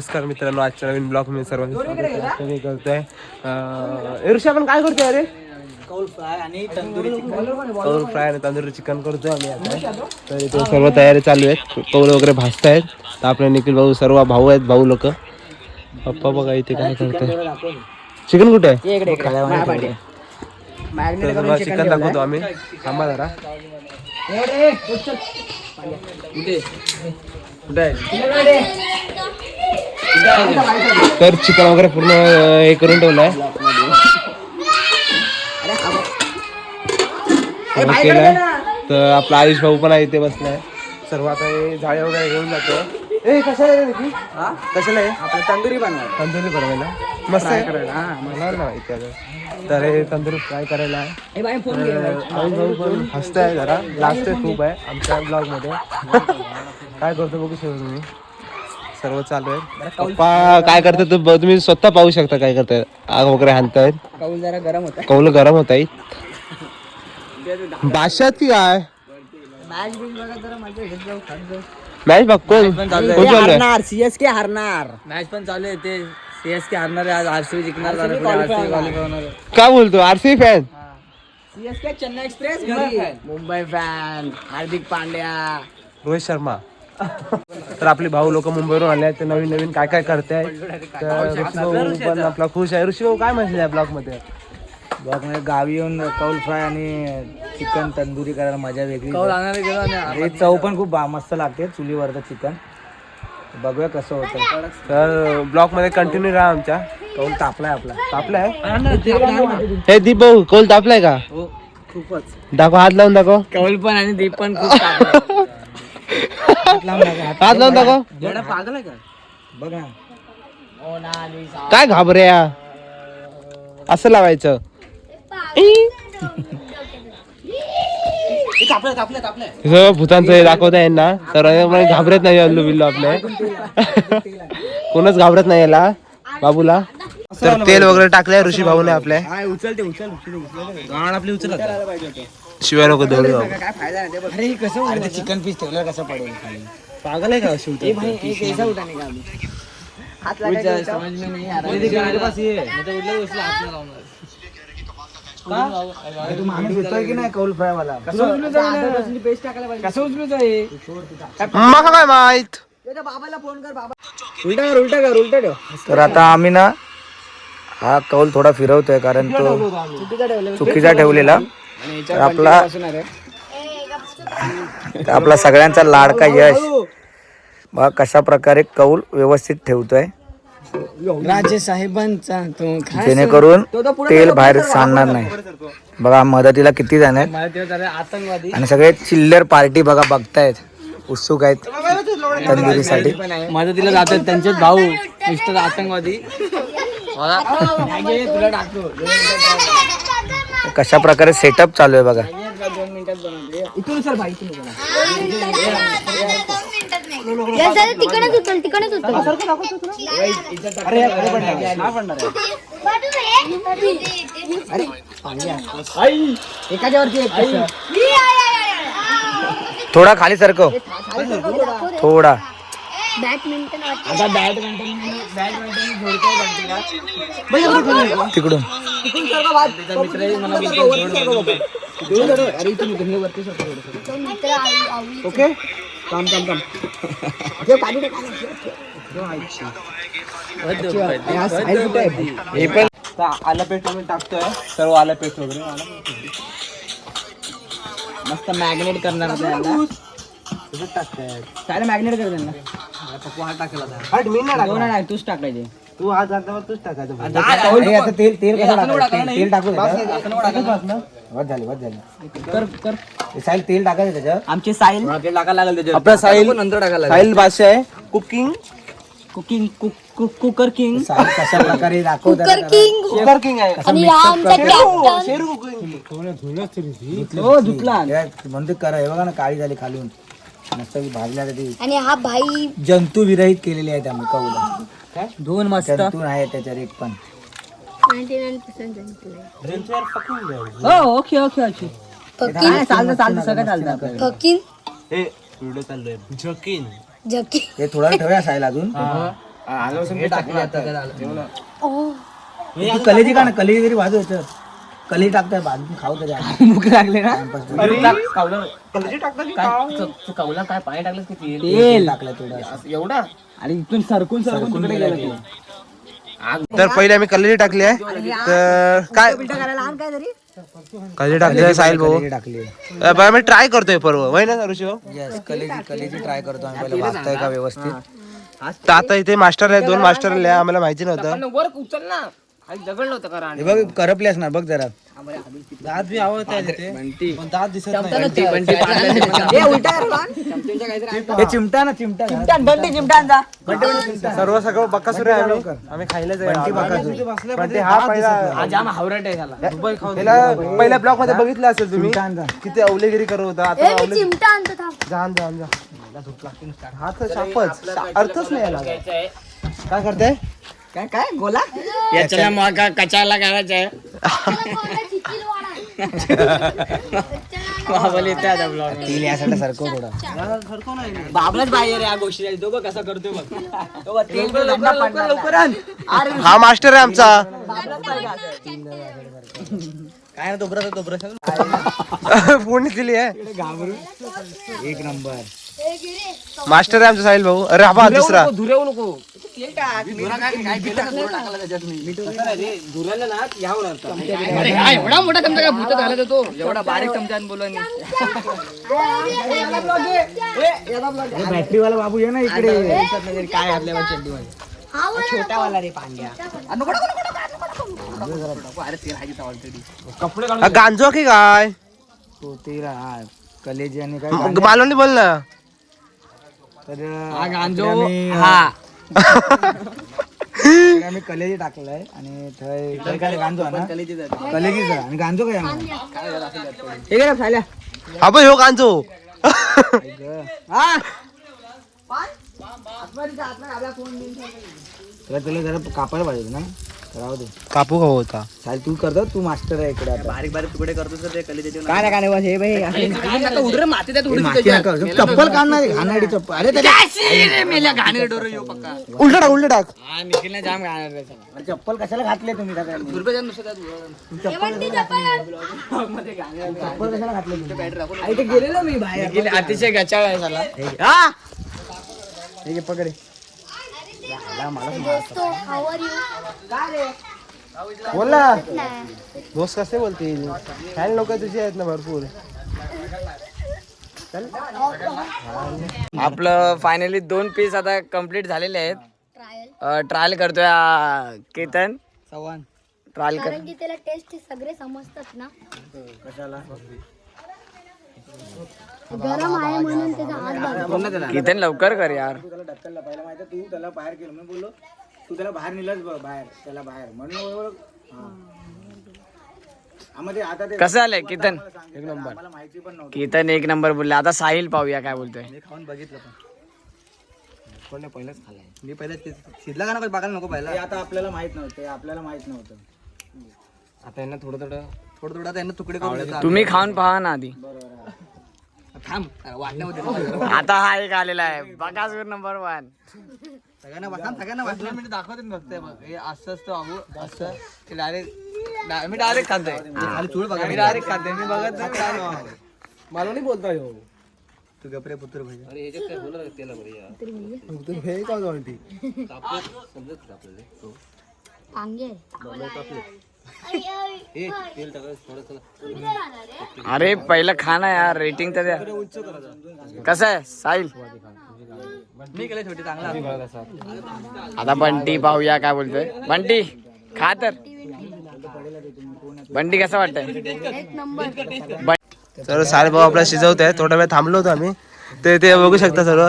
नमस्कार मित्रांनो आजच्या नवीन ब्लॉग मी आहे. मी करतोय. ऋषी आपण काय करतोय अरे कौल फ्राय आणि तंदुरी चिकन. कौल फ्राय आणि तांदूरी चिकन करतोय आम्ही आता. तर इथे सर्व तयारी चालू आहेत. कौल वगैरे भाजतायत. तर आपले निखिल भाऊ सर्व भाऊ आहेत भाऊ लोक. पप्पा बघा इथे काय करताय. चिकन कुठे आहे? सर्व चिकन दाखवतो आम्ही. थांबा जरा. तर चिकन वगैरे पूर्ण हे करून ठेवलंय सर्व केलंय तर आपला आयुष भाऊ पण आहे इथे बसलाय. सर्व आता हे झाडे वगैरे घेऊन जातो. ए कशाला आहे रे कशाला आहे आपलं तंदुरी बनवा तंदुरी बनवायला? मस्त आहे. मला माहिती आता. तर हे तंदुरी फ्राय करायला आहे. हे आयुष भाऊ पण हसताय जरा. लास्ट खूप आहे आमच्या ब्लॉगमध्ये. काय करतो बघू शकता तुम्ही. सर्व चालू आहे पप्पा काय करतात ते तुम्ही स्वतः पाहू शकता काय करताय. आग वगैरे हाणतायत. कौल जरा गरम होता. कौल गरम होत आहे बादशात की काय? मॅच बिल बघा जरा मजा घेत जाऊ खात जाऊ. मॅच बघ कोण? कोण हारणार सीएसके हारणार. मॅच पण चालू आहे ते सीएसके हारणार आहे आज आरसीबी जिंकणार काय बोलतो? RC fan CSK Chennai express Mumbai fan Hardik Pandya. Rohit Sharma. तर आपले भाऊ लोक मुंबईवरून आले आहेत ते नवीन नवीन काय काय तर ऋषी भाऊ पण आपला खुश आहे. ऋषी भाऊ काय या ब्लॉगमध्ये? बघ म्हणजे गावी येऊन कौल फ्राय आणि चिकन तंदुरी करायला मजा वेगळी. हे चव पण खूप बा- मस्त लागते चुलीवरचं चिकन. बघूया कसं होतं. तर ब्लॉगमध्ये कंटिन्यू राहा आमच्या. कौल तापलाय आपला. तापलाय? हे दीप भाऊ कोल तापलाय का? हो खूपच. दाखव हात लावून दाखव. कौल पण आणि दीप पण खूप हात लावून दाखव. येडा पागल आहे का? बघ. ना काय घाबऱ्या असं लावायचं. हे भूतांचं हे दाखवत आहे ना तर मला घाबरत नाही अल्लू बिल्लू आपले. कोणच घाबरत नाही याला. बाबूला. तर तेल वगैरे टाकलंय ऋषी भाऊने आपल्या उचलते उचल गाण आपली उचलत. शिवाय नको दौडू काय फायदा नाही अरे कसं अरे चिकन पीस ठेवलं कसं पडेल खाली? पागल आहे का शिवते भाई एक ऐसा उठा नहीं का हाथ लगा के समझ में नहीं. आ रहा है मेरे पास ये. मैं तो उठला उसला हाथ ना लावणार तू माणूस येतोय की नाही कौल फ्राय वाला? कसं उचलू जाईल पेस्ट टाकायला पाहिजे. कसं उचलू जाईल मग काय माहीत? बाबाला फोन कर बाबा. उलटा कर उलटा कर उलटा ठेव. तर आता आम्ही ना हा कौल थोडा फिरवतोय कारण तो चुकीचा ठेवलेला. आपला आपला सगळ्यांचा लाडका यश. बघा कशा प्रकारे कौल व्यवस्थित ठेवतोय. राजे साहेबांचा तो जेणेकरून तेल बाहेर सांडणार नाही. बघा मदतीला किती जण आहेत. आतंकवादी. आणि सगळे चिल्लर पार्टी बघा बघतायत. उत्सुक आहेत. तंदुरीसाठी मदतीला जातात त्यांचे भाऊ मिस्टर आतंकवादी. तुला टाकतो. कशा प्रकारे सेटअप चालू आहे बघा. इथून सर भाई तिकडच उचल तिकडच उचल. थोडा खाली सरकव. थोडा. बॅडमिंटन आता बॅडमिंटन बॅडमिंटन जोडतोय बंटीला तिकडून. त्याचा मित्र मला बोलतो, जोड बंटी. अरे इथून इथून हे वरती सरकव थोडंसं. मित्र आवी- आवी. ओके? काम काम काम। हे पण आलं पेस्ट वगैरे टाकतोय सर्व आलं पेस्ट वगैरे आलं पेस्ट मस्त मॅग्नेट करणार आता यांना. काय हट मी नाही नाही तूच तू. टाकायचं. हे आता तेल तेल कसं टाकायचं तेल- तेल टाकू बस झाली बस झाली. कर कर. हे साईल तेल टाकायचं त्याच्यात आमचे साईल टाकायला लागेल आपला साहिल नंतर टाकायला साहिल बादशाह आहे कुकिंग. Cooking cooker king. कशा प्रकारे दाखवतात कुकर किंग. कुकर किंग आहे. आणि हा आमचा कॅप्टन शेरू कुकिंग. हो धुतला म्हणते करा हे बघा ना काळी झाली खालून. मस्त भाजल्या ती. आणि हा भाई जंतू विरहित केलेले आहेत आम्ही कौला दोन मस्त. जंतू नाही त्याच्यावर एक पण. हो ओके ओके ओके. फकीन. चालतं चालतं सगळं चालतं. फकीन? हे जकी हे थोडा ठेवूया साईल अजून. आलं लसूण पेस्ट टाकलं आता. ओ. तू कलेजी का ना कलेजी तरी वाजव कलेजी टाकताय भाजून खाऊ तरी मुख लागले ना? कौला काय पाणी टाकलं की तेल? तेल टाकलं थोडं एवढा? आणि इथून सरकून सरकून तिकडे गेलं ते. तर पहिले आम्ही कलेजी टाकली आहे. तर काय? कलेजी टाकली आहे साहिल भाऊ. कलेजी टाकली अ, बरं मी ट्राय करतोय पर्व. वय ना ऋषी भाऊ? येस कलेजी कलेजी ट्राय करतो आम्ही. पहिले वाचताय का व्यवस्थित? तर आता इथे मास्टर आहे दोन मास्टर आले आम्हाला माहिती नव्हतं. पण वर उचल ना. खाली दगडलं होतं करा हे बघ करपली असणार बघ जरा. दात बी आवडत आहे पण दात दिसत हे चिमटा ना चिमटा सर्व सगळं बक्कासुर आहे आम्ही. आम्ही खायला जाईल पण ते हा पहिला जाम हावरट आहे झाला त्याला पहिल्या ब्लॉकमध्ये बघितलं असेल तुम्ही? चिमटा. किती अवलेगिरी करत होता. आता चिमटा आणतो जाण जाण जा हा तर शापच. अर्थच नाही याला. काय करते? काय काय? गोला? याच्याला मग कचाला करायचं? आहे. बाबाला येते आता ब्लॉग तेल यासाठी सरकव थोडा बाबलाच बाहेर या गोष्टी तो बघ कसा करतोय बघ. हा मास्टर आहे आमचा. काय ना तोबरा तोबरा फोडणी दिली आहे. एक नंबर. मास्टर आहे आमचा साहिल भाऊ. अरे हा पहा दुसरा. धुरेव नको. तेल टाक धुराला ना एवढा मोठा चमचा काय भूत झाला तो एवढा बारीक चमचा बोलवा बॅटरी वाला बाबू ये ना इकडे काय आपल्या चड्डी छोटा वाला रे पांड्या हा गांजो की काय तो हा कलेजी आणि काय मालवणी बोल ना तर हा गांजो हा आम्ही कलेजी टाकलाय आणि थंय थंय काय गांजो आहे ना आहे. आणि गांजो काय आहे मग? हा बघ ह्यो गांजो. तुला तुला जरा कापायला पाहिजे ना. राहू दे. कापू का होता? चाल तू करतो तू मास्टर आहे इकडे आता. बारीक बारीक तुकडे करतो तर ते कली देते काय नाही काय नाही बस हे बाई माती नका करू. चप्पल काढणार घाणारी चप्पल. अरे उलट टाक उलट टाक. हा अरे चप्पल कशाला घातले तुम्ही? दादा? उडवलं. चप्पल कशाला घातले? तुम्ही? इथे गेलेलो मी बाहेर. निखिल अतिशय गचाळ आहे झाला हे घे, पकड हे. दोस्तो हाऊ आर यू बोल ना. दोस्त कसे बोलतील फॅन लोक तुझी आहेत ना भरपूर. आपलं फायनली दोन पीस आता कंप्लीट झालेले आहेत. ट्रायल ट्रायल करतोय आ, केतन. चव्हाण. ट्रायल कर. त्याला टेस्ट सगळे समजतात ना. कशाला? गरम आहे म्हणून त्याचा हात बघ केतन लवकर कर यार. तू त्याला ढकलला पहिला माहिती तू त्याला बाहेर गेलो मी बोललो तू त्याला बाहेर नेलंच बाहेर त्याला बाहेर. म्हणून एवढं- आता ते कसं आलंय केतन? एक नंबर. मला माहिती पण नव्हतं. केतन एक नंबर बोलले. आता साहिल पाहूया काय बोलतोय. मी खाऊन बघितलं पण. कोण पहिलंच खाल्लाय? मी पहिलं शिजला का नको बघायला नको पहिला? आता आपल्याला माहीत नव्हतं ते आपल्याला माहीत नव्हतं. आता यांना थोडं थोडं थोडं थोडं त्यांना तुकडे करून देतो. तुम्ही खाऊन पहा ना आधी. थांब वाटण्यामध्ये आता हा एक आलेला आहे. बकासूर नंबर वन सगळ्यांना वाचा सगळ्यांना वाचलं मी दाखवते बघते बघ हे असं असतं बाबू असं. ते डायरेक्ट मी डायरेक्ट खातोय खाली चूळ बघा. मी डायरेक्ट खाते. मी बघत नाही. मला नाही बोलता ह्यो तू गपरे पुत्र भाई पांगे अरे पहिलं खाना यार रेटिंग तर द्या. कसं आहे? साहिल? आता बंटी पाहूया काय बोलतोय. बंटी खा तर. बंटी कसं वाटतंय? एक नंबर भाऊ आपला शिजवत आहे थोडा वेळ थांबलो होतो आम्ही. ते ते बघू शकता सर्व.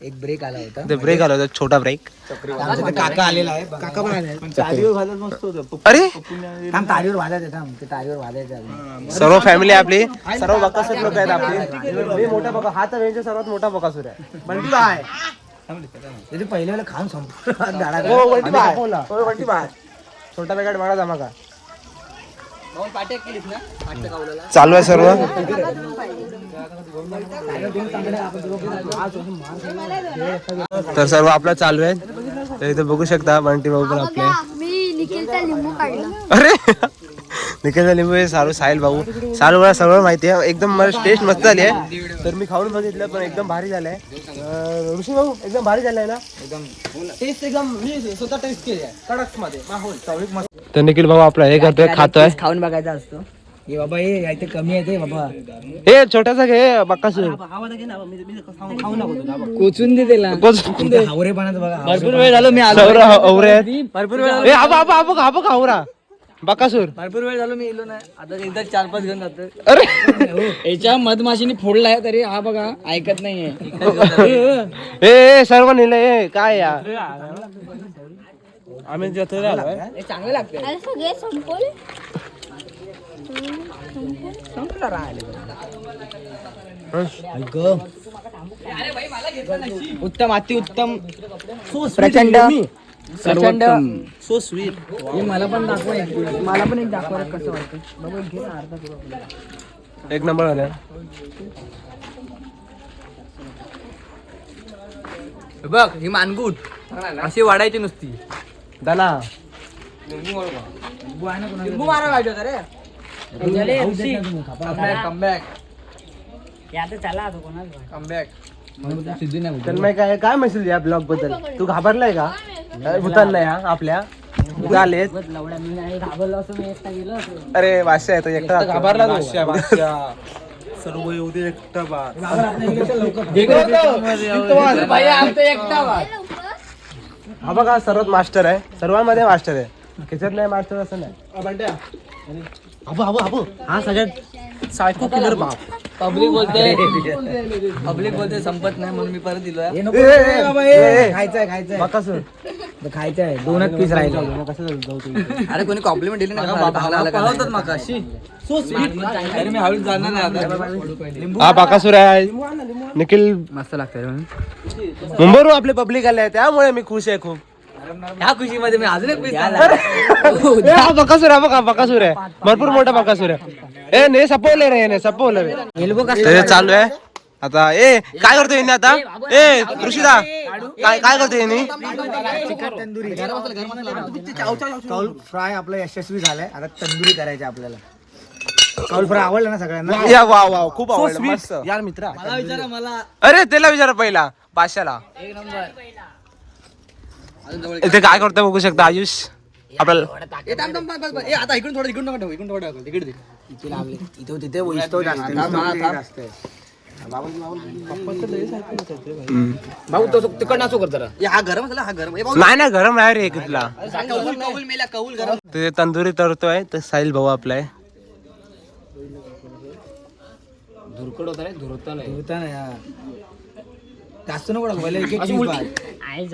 एक ब्रेक आला होता. ते ब्रेक आला होता छोटा ब्रेक काका आलेला आहे काका पण आले पण तारीवर घालत मस्त होतं. अरे! थांब तारीवर वाजायचं थांब. ते तारीवर वाजायचं. सर्व फॅमिली आपली सर्व बकासूर लोक आहेत आपली. मी मोठा बका हा तर यांच्या सर्वात मोठा बकासूर आहे वेळेला खाऊन संपलं. हो. हो छोटा पॅकेट मागा जमा का चालू आहे सर्व. तर सर्व आपलं चालू आहे. तर इथे बघू शकता बंटी भाऊ पण आपले मी निखिलचा लिंबू काढला. अरे! निखिल लिंबू हे सारू साहिल भाऊ सारू मला सगळं माहिती आहे. एकदम मला टेस्ट मस्त झाली आहे. तर मी खाऊन बघितलं पण एकदम भारी झालंय ऋषी भाऊ एकदम भारी झालंय ना? टेस्ट एकदम मी स्वतः टेस्ट केली आहे. कडकमध्ये माहोल. मस्त तर निखिल भाऊ आपला हे करतोय खातोय. खाऊन बघायचा असतो. हे बाबा हे इथे कमी आहे ते बाबा हे छोटासा घे बक्कासूर कोचून दे त्याला हावरे पाण्यात बघा भरपूर वेळ झालो मी आलो सौर औरे आहेत भरपूर वेळ ए आबा आबा आबा आबा खाऊरा बकासूर भरपूर वेळ झालो मी येलो नाही आता एकदा चार पाच घेऊन जातो अरे याच्या मधमाशीने फोडलाय तरी हा बघा ऐकत नाहीये ए ए सर्व नेलं ए काय या आम्ही जत्रेला आलोय हे चांगलं अरे सगळे संपवले उत्तम अति उत्तम. प्रचंड. प्रचंड. सो स्वीट हे मला पण दाखवा एक मला पण एक दाखवा कसं वाटतं. एक नंबर आल्या. बघ ही मानगूट. अशी वाढायची नुसती. दाना. लिंबू मारा पाहिजे होता रे. तन्मय काय काय म्हणशील या ब्लॉगबद्दल? तू घाबरलाय का? भूतांना या आपल्या? गेलो अरे वाशा आहे तो एकटा घाबरला सर्व येऊ दे एकटा हा बघा सर्वात मास्टर आहे. सर्वांमध्ये मास्टर आहे. खिचत नाही मास्टर असं नाही. अबो अबो अबो हा सगळ्यात सायको किलर बाप. पब्लिक बोलते पब्लिक बोलते संपत नाही म्हणून मी परत दिलोय. खायचंय खायचंय. बकासूर खायचंय. दोनच पीस राहिले. कसं जाऊ तुम्ही अरे कोणी कॉम्प्लिमेंट दिली नाही मग अशी. अरे मी हळूच जाणार नाही आता. हा बाकासूर आहे. निखिल मस्त लागतं मुंबईवरून आपले पब्लिक आले आहे त्यामुळे मी खुश आहे खूप. ह्या खुशीमध्ये मी अजून एक पीस हा बकासूर आहे बघा बकासूर आहे. भरपूर मोठा बकासूर आहे. ए ने सपवले रे ने सपवलं रे. चालू आहे. आता ए काय करतोय आता? ए ऋषिदा काय काय करतोय फ्राय आपलं यशस्वी झालंय. आता तंदुरी करायची आपल्याला. कौल फ्राय आवडलं ना सगळ्यांना? या वा वा खूप आवडलं मस्त. यार मित्रा मला विचारा मला अरे त्याला विचारा पहिला पाचशाला एक नंबर. इथे काय करतोय बघू शकता आयुष? आपल्याला ए, थांब, थांब, थांब, थांब. ए, आता इकडून थोडं इकडून नका ठेवू, इकडून थोडं टाकू, तिकडे दे. इथे लावले इथे तिथे जास्त थांब, थांब. भाऊ तो तिकडनं असो कर जरा. ए, हा गरम झाला हा गरम. ए, भाऊ, नाही ना गरम आहे रे इथला. कौल कौल मेला कौल गरम. ते तंदुरी तरतोय तर साहिल भाऊ आपला आहे धुरकड होता रे धुरता नाही. जास्त नको टाकू, पहिले एक एक.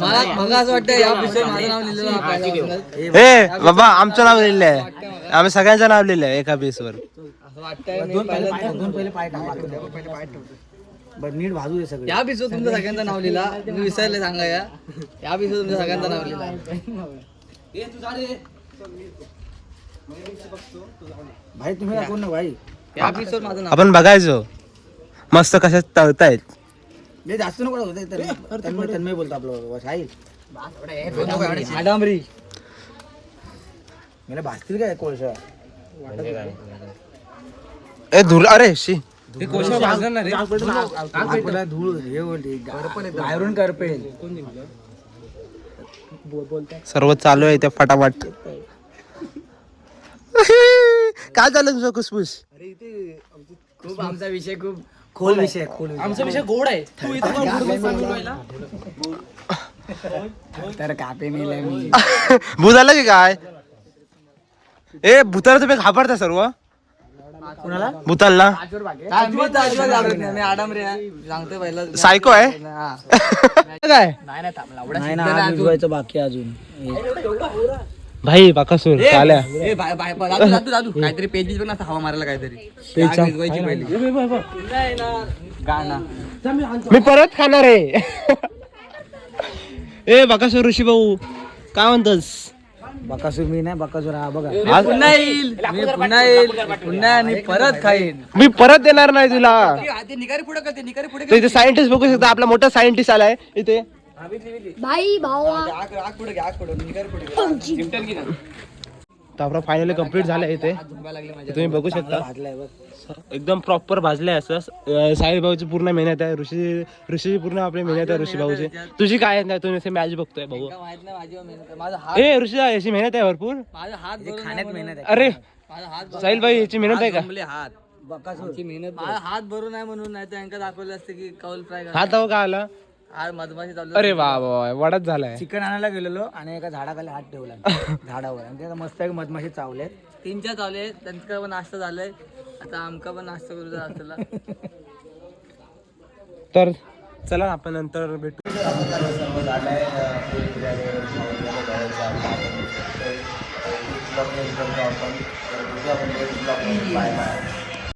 मला मला असं वाटतं या विषय माझं नाव लिहिलेलं आहे. पहिल्यापासूनच. ए बाबा आमचं नाव लिहिलं आहे आम्ही सगळ्यांचं नाव लिहिलं आहे एका बेस वर. असं वाटतंय मी दोन पहिले दोन पहिले पाय टाक, बाकी दोन पहिले पाय ठेवतो. बरं नीट भाजू दे सगळे. या बिसो तुमचं सगळ्यांचं नाव लिहिला. मी विसरले सांगा या. या बिसो तुमच्या सगळ्यांचं नाव लिहिला. भाई तुम्ही दाखवून ना भाई? या बिसो माझं नाव आपण बघायचो. मस्त कशात तळतायत. लय जास्त नको टाकू, ते तन्मय तन्मय- तन्मय बोलतो आपलं बस आहे. आडांबरी. मला भाजतील काय कोळशा? ए धुर अरे शी. आपल्याला धूळ हे बोलते बाहेरून करपेल. सर्व चालू आहे ते फटाफट. काय झालं तुझं कुसफुस खूप आमचा विषय खूप खोल विषय खोल. आमचा विषय गोड आहे. तर कापे मेलाय मी. भूत आलं की काय? ए भूताला तुम्ही घाबरता सर्व? कुणाला? अजिबात नाही. मी पहिला. सायको आहे? हा. काय? नाही ना आज अजून. बाकी आहे अजून. भाई बाकासूर चाल्या. ए, बाय- बाय- बाय- दादू, दादू, दादू. काहीतरी पेज बीज असं हवा मारायला काहीतरी. आग पहिली. गाणं. मी परत खाणार आहे. ए बाकासूर ऋषी भाऊ काय म्हणतोस? बकासूर मी नाही बकासूर हा बघा. मी पुन्हा येईल. मी पुन्हा येईल. पुन्हा आणि परत खाईन. मी परत देणार नाही तुला. ते निकारी पुढे करते निकारी पुढे तर इथे सायंटिस्ट बघू शकता आपला मोठा सायंटिस्ट आलाय. इथे. भाई भावा. तर आपला फायनली कंप्लीट झालं इथे तुम्ही बघू शकता. एकदम प्रॉपर भाजलंय असं. साहिल भाऊची पूर्ण मेहनत आहे. ऋषी ऋषीची पूर्ण आपली मेहनत आहे ऋषी भाऊची. तुझी काय नाही तुम्ही असे मॅच बघतोय भाऊ. माहीत नाही माझी मेहनत माझा हात ए ऋषी याची मेहनत आहे भरपूर. माझा हात भरून खाण्यात मेहनत आहे. अरे माझा हात साहिल भाई याची मेहनत आहे का? हात बकासूर मेहनत माझा हात भरून आहे म्हणून नाही तर दाखवलं असतं की कौल फ्राय हात का आला? आज मधमाशी चालू अरे वा वा वा, वडाच झालाय. चिकन आणायला गेलेलो आणि एका झाडाखाली हात ठेवला झाडावर. आणि त्याला मस्त एक मधमाशी चावले. तीन चार चावले त्यांचा पण नाश्ता झालाय. आता आमका पण नाश्ता करूचा असला तर? चला आपण नंतर भेटू. बाय